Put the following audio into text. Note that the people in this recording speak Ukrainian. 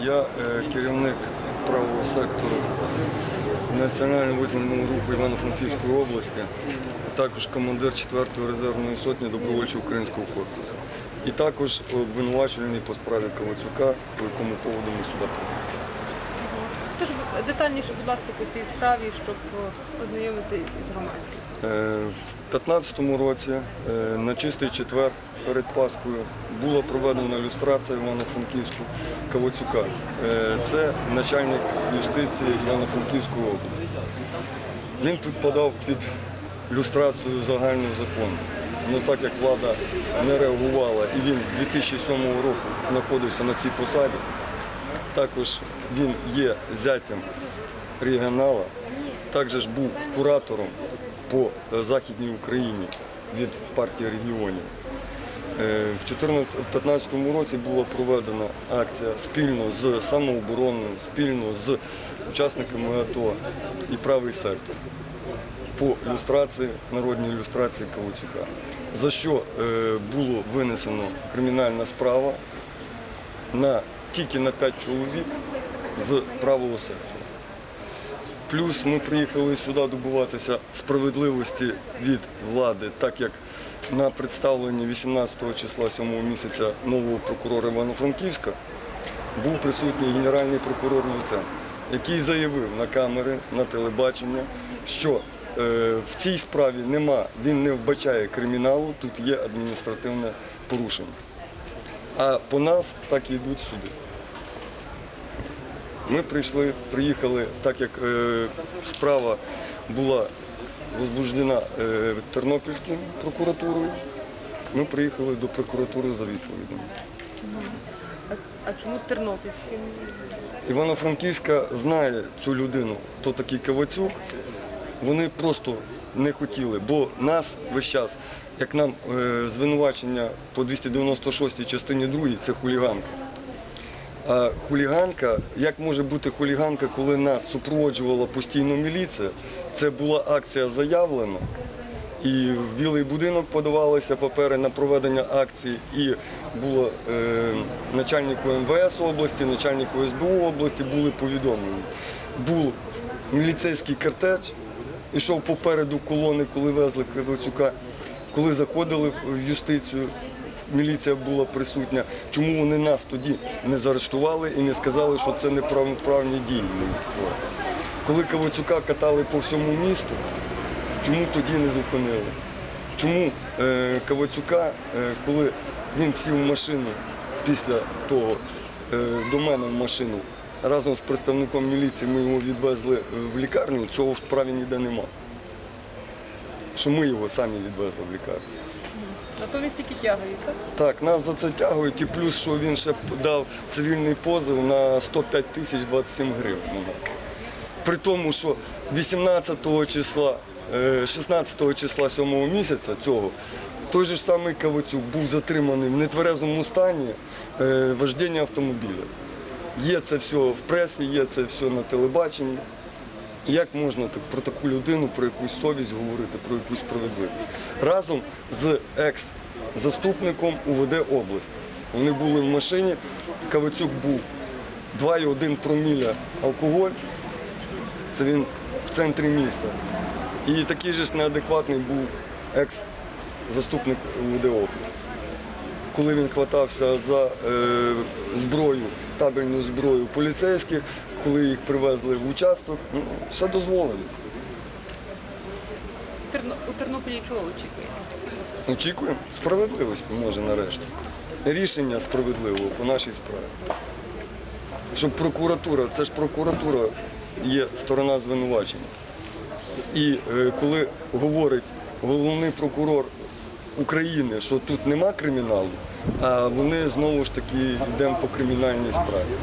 Я е, керівник правого сектору Національного визвольного руху Івано-Франківської області, також командир 4-ї резервної сотні добровольчого українського корпусу. І також обвинувачений по справі Ковацюка, по якому поводу ми сюди. Тож детальніше, будь ласка, по цій справі, щоб ознайомитись з громадським. Е, В 2015 році е, на чистий четвер перед Паскою була проведена люстрація Івано-Франківську Кавацюка. Е, Це начальник юстиції Івано-Франківської області. Він підпадав під люстрацію загального закону. Ну так як влада не реагувала і він з 2007 року знаходився на цій посаді, також він є зятям регіонала, також був куратором по е, Західній Україні від партії регіонів. Е, В 2015 році була проведена акція спільно з самообороною, спільно з учасниками АТО і правий сектор по люстрації, народній люстрації Кавуцюка, за що е, було винесено кримінальна справа на, тільки на 5 чоловік з правого сектору. Плюс ми приїхали сюди добуватися справедливості від влади, так як на представленні 18 числа 7 місяця нового прокурора Івано-Франківська був присутній генеральний прокурор Луценко, який заявив на камери, на телебачення, що е, в цій справі нема, він не вбачає криміналу, тут є адміністративне порушення. А по нас так і йдуть суди. Ми прийшли, приїхали, так як е, справа була возбуждена е, Тернопільською прокуратурою, ми приїхали до прокуратури за відповідями. А, а чому Тернопільським? Івано-Франківська знає цю людину, хто такий Кавацюк. Вони просто не хотіли, бо нас весь час, як нам е, звинувачення по 296 частині 2, це хуліганка. А хуліганка, як може бути хуліганка, коли нас супроводжувала постійно міліція? Це була акція заявлена. І в Білий будинок подавалися папери на проведення акції, і було е, начальнику МВС області, начальнику СБУ області були повідомлені. Був міліцейський кортеж, ішов попереду колони, коли везли Кривицюка, коли заходили в юстицію, міліція була присутня. Чому вони нас тоді не заарештували і не сказали, що це неправні дії? Коли Кавацюка катали по всьому місту, Чому тоді не зупинили? Чому е, Кавацюка, е, коли він сів в машину після того е, до мене в машину, разом з представником міліції ми його відвезли е, в лікарню, цього в справі ніде нема. Що ми його самі відвезли в лікарню. Натомість тільки тягають, так? Так, нас за це тягують, і плюс, що він ще дав цивільний позов на 105 тисяч 27 гривень. Ну, При тому, що 18 числа, е, 16 числа 7 місяця цього, той же ж самий Кавацюк був затриманий в нетверезому стані е, вождіння автомобіля. Є це все в пресі, є це все на телебаченні. Як можна так про таку людину, про якусь совість говорити, про якусь справедливість? Разом з екс-заступником УВД області. Вони були в машині, Кавацюк був 2,1 проміля алкоголь, це він в центрі міста. І такий же ж неадекватний був екс-заступник УВД області. Коли він хватався за е, зброю, табельну зброю поліцейських, коли їх привезли в участок, ну, все дозволено. Терно... У Тернополі чого очікуєте? Очікуємо справедливості, може, нарешті. Рішення справедливого по нашій справі. Щоб прокуратура, це ж прокуратура є сторона звинувачення. І е, коли говорить головний прокурор України, що тут нема криміналу, а вони знову ж таки йдемо по кримінальній справі.